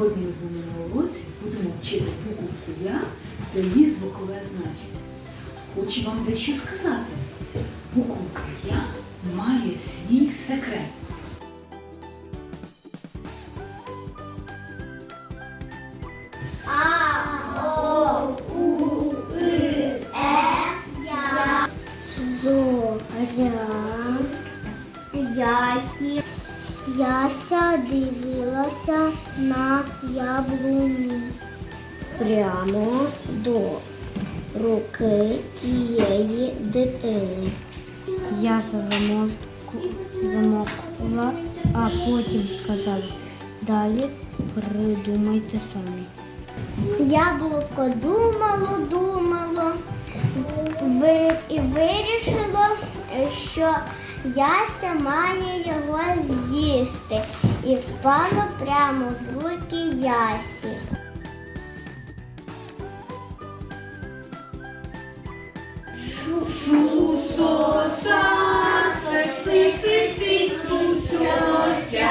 Сьогодні ми з вами на уроці будемо вчити буковку Я та її звукове значення. Хочу вам дещо сказати. Буковка Я має свій секрет. Зоря, які яся дивилася на яблуні прямо до руки тієї дитини. Яся замовк- замовкла, а потім сказав, далі придумайте самі. Яблуко думало, думало ви- і вирішило, що Яся має його їсти і впала прямо в руки ясі. Сусоса, си, си, си, сусося.